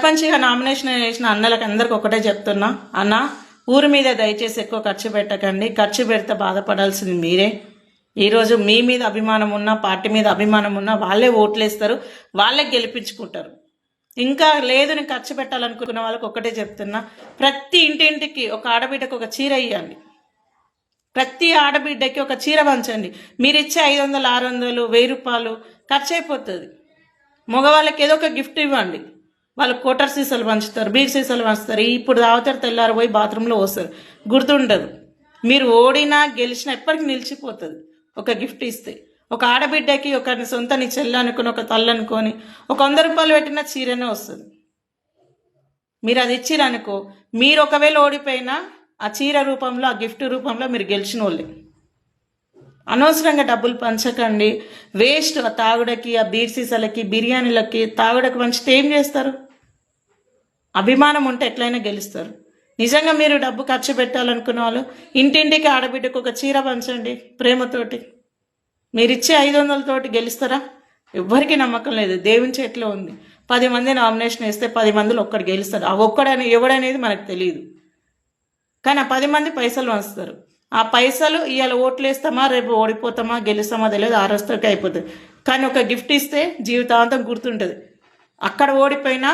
సర్పంచ్గా నామినేషన్ చేసిన అన్నలకు అందరికి ఒకటే చెప్తున్నా. అన్న ఊరి మీద దయచేసి ఎక్కువ ఖర్చు పెట్టకండి. ఖర్చు పెడితే బాధపడాల్సింది మీరే. ఈరోజు మీ మీద అభిమానం ఉన్నా పార్టీ మీద అభిమానం ఉన్నా వాళ్ళే ఓట్లేస్తారు వాళ్ళే గెలిపించుకుంటారు. ఇంకా లేదు నేను ఖర్చు పెట్టాలనుకున్న వాళ్ళకి ఒకటే చెప్తున్నా. ప్రతి ఇంటింటికి ఒక ఆడబిడ్డకు ఒక చీర ఇవ్వండి ప్రతి ఆడబిడ్డకి ఒక చీర పంచండి మీరు ఇచ్చే ఐదు వందలు ఆరు వందలు వెయ్యి రూపాయలు ఖర్చు అయిపోతుంది. మగవాళ్ళకి ఏదో ఒక గిఫ్ట్ ఇవ్వండి. వాళ్ళు కోటర్ సీసాలు పంచుతారు బీర్ సీసాలు పంచుతారు. ఇప్పుడు తాగుతారు తెల్లారు పోయి బాత్రూంలో వస్తారు గుర్తుండదు. మీరు ఓడినా గెలిచినా ఎప్పటికీ నిలిచిపోతుంది. ఒక గిఫ్ట్ ఇస్తే. ఒక ఆడబిడ్డకి ఒక సొంత నీ చెల్లి అనుకుని ఒక తల్లు అనుకొని ఒక వంద రూపాయలు పెట్టిన చీరనే వస్తుంది. మీరు అది ఇచ్చిరనుకో మీరు ఒకవేళ ఓడిపోయినా ఆ చీర రూపంలో ఆ గిఫ్ట్ రూపంలో మీరు గెలిచిన వాళ్ళే అనవసరంగా డబ్బులు పంచకండి. వేస్ట్ ఆ తాగుడకి ఆ బీర్ సీసాలకి బిర్యానీలకి తాగుడకి పంచితే ఏం చేస్తారు? అభిమానం ఉంటే ఎట్లయినా గెలుస్తారు. నిజంగా మీరు డబ్బు ఖర్చు పెట్టాలనుకున్న వాళ్ళు ఇంటింటికి ఆడబిడ్డకు ఒక చీర పంచండి ప్రేమతోటి. మీరు ఇచ్చే ఐదు వందలతోటి గెలుస్తారా? ఎవ్వరికీ నమ్మకం లేదు. దేవుని చేతిలో ఉంది. పది మంది నామినేషన్ వేస్తే పది మందిలో ఒక్కడు గెలుస్తారు. ఆ ఒక్కడని ఎవడనేది మనకు తెలియదు. కానీ ఆ పది మంది పైసలు వంచుతారు ఆ పైసలు ఇవాళ ఓట్లు వేస్తామా రేపు ఓడిపోతామా గెలుస్తామా తెలియదు. ఆ రోజుతోటి అయిపోతుంది. కానీ ఒక గిఫ్ట్ ఇస్తే జీవితాంతం గుర్తుంటుంది. అక్కడ ఓడిపోయినా